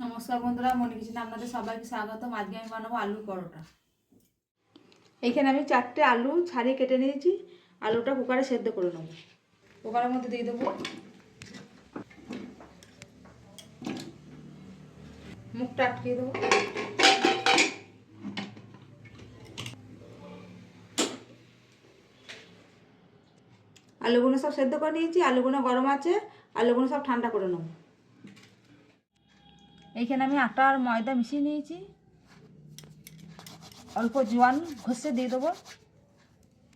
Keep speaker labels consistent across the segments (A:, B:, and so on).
A: নমস্কার বন্ধুরা মনে কিচেনে আপনাদের সবাইকে স্বাগত আজকে আমি বানাবো আলুর পরোটা। এইখানে আমি চারটে আলু ছাড়িয়ে কেটে নিয়েছি। আলুটা কুকারে সেদ্ধ করে নেব। কুকারের মধ্যে দিয়ে দেবো মুখটা আটকিয়ে দেবো। আলুগুলো সব সেদ্ধ করে নিয়েছি। আলুগুলো গরম আছে আলুগুলো সব ঠান্ডা করে নেব। এইখানে আমি আটা আর ময়দা মিশিয়ে নিয়েছি। অল্প জোয়ান ঘষে দিয়ে দেবো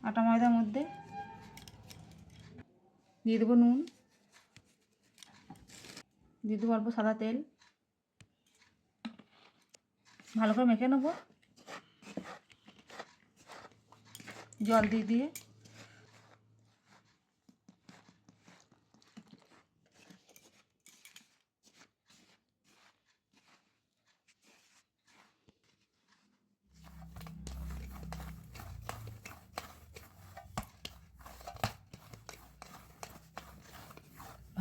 A: আটা ময়দার মধ্যে। দিয়ে দেবো নুন। দিয়ে দেবো অল্প সাদা তেল। ভালো করে মেখে নেব। জল দিয়ে দিয়ে।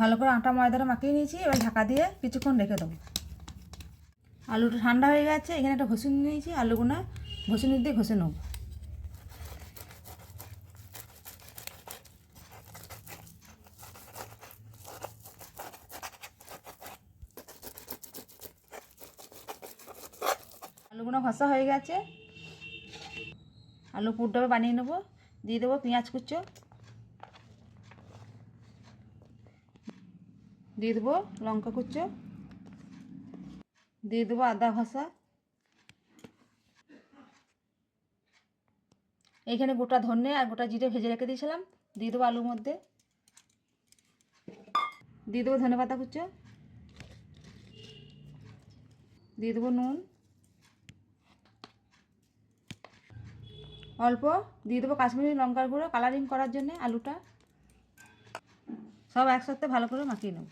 A: ভালো করে আটা, ময়দাটা মাখিয়ে নিয়েছি, এবার ঢাকা দিয়ে কিছুক্ষণ রেখে দেবো। আলুটা ঠান্ডা হয়ে গেছে, এখানে একটা ঘষুন নিয়েছি আলুগুলো ঘষুনি দিয়ে ঘষে নেব। আলুগুলো ঘষা হয়ে গেছে। আলু পুরটাবে বানিয়ে নেব, দিয়ে দেবো পেঁয়াজ কুচো। দিয়ে দেবো লঙ্কা কুচো। দিয়ে দেবো আদা ঘষা। এইখানে গোটা ধনে আর গোটা জিরে ভেজে রেখে দিয়েছিলাম। দিয়ে দেবো আলুর মধ্যে। দিয়ে দেবো ধনে পাতা কুচো। দিয়ে দেবো নুন। অল্প দিয়ে দেবো কাশ্মীরি লঙ্কার গুঁড়ো কালারিং করার জন্যে আলুটা। সব একসাথে ভালো করে মাখিয়ে নেব।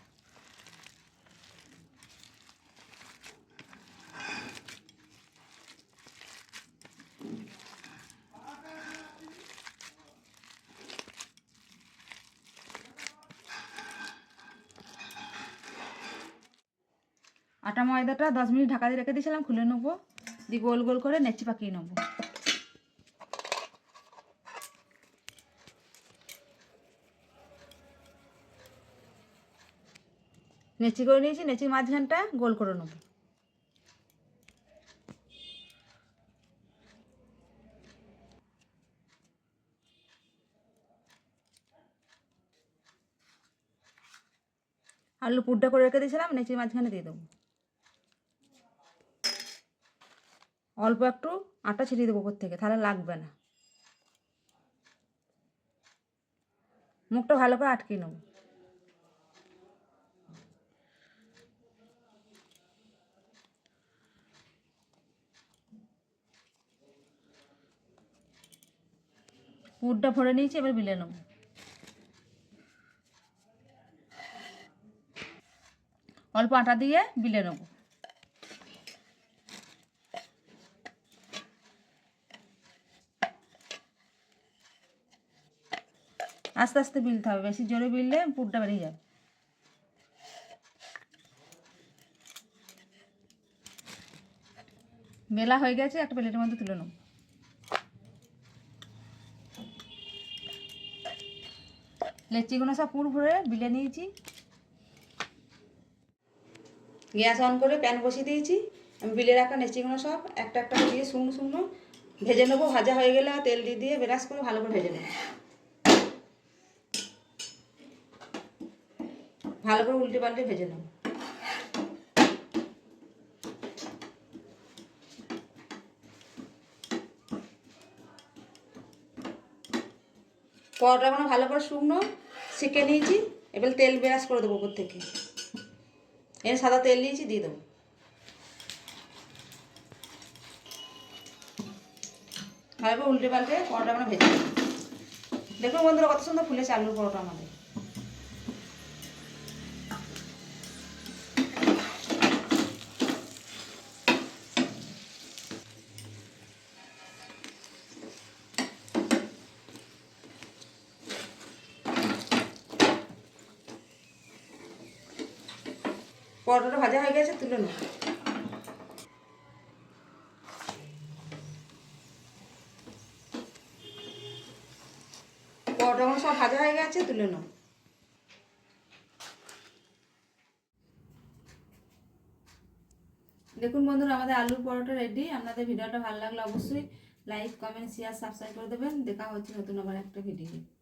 A: আটা ময়দাটা দশ মিনিট ঢাকা দিয়ে রেখে দিয়েছিলাম, খুলে নেব। দিয়ে গোল গোল করে নেচি পাকিয়ে নেব। নেচি করে নিয়েছি নেচির মাঝখানটা গোল করে নেব। আলু পুরটা করে রেখে দিয়েছিলাম নেচির মাঝখানে দিয়ে দেবো। অল্প একটু আটা ছিটিয়ে দেবো থেকে, তাহলে লাগবে না। মুখটা ভালো করে আটকে নেব। পুরটা ভরে নিয়েছি, এবার বিলে নেব। অল্প আটা দিয়ে বিলে নেব। আস্তে আস্তে বিলতে হবে, বেশি জোরে বিললে পুরটা বেরিয়ে যাবে মেলা হয়ে গেছে, একটা প্লেটের মধ্যে তুলে নেব লেচিগুলো সব পুর ভরে বিলে নিয়েছি। গ্যাস অন করে প্যান বসিয়ে দিয়েছি। আমি বিলে রাখা লেচিগুলো সব একটা একটা দিয়ে শুকনো শুকনো ভেজে নেব। ভাজা হয়ে গেলে তেল দিয়ে দিয়ে বেরাস করে ভালো করে ভেজে নেব। ভালো করে উল্টে পাল্টে ভেজে নেব পরোটাগুলো ভালো করে শুকনো, সেঁকে নিয়েছি, এবার তেল বেরাস করে দেবো উপর থেকে। এর সাদা তেল নিয়েছি, দিয়ে দেবো। ভালো করে উল্টে পাল্টে পরোটাগুলো ভেজে দেবো দেখুন বন্ধুরা কত সুন্দর ফুলেছে আলুর পরোটা আমাদের। পরোটাটা ভাজা হয়ে গেছে, তুলে নাও। পরোটাগুলো সব ভাজা হয়ে গেছে, তুলে নাও। দেখুন বন্ধুরা, আমাদের আলুর পরোটা রেডি আপনাদের ভিডিওটা ভালো লাগলে অবশ্যই লাইক কমেন্ট শেয়ার সাবস্ক্রাইব করে দেবেন। দেখা হচ্ছে নতুন আবার একটা ভিডিও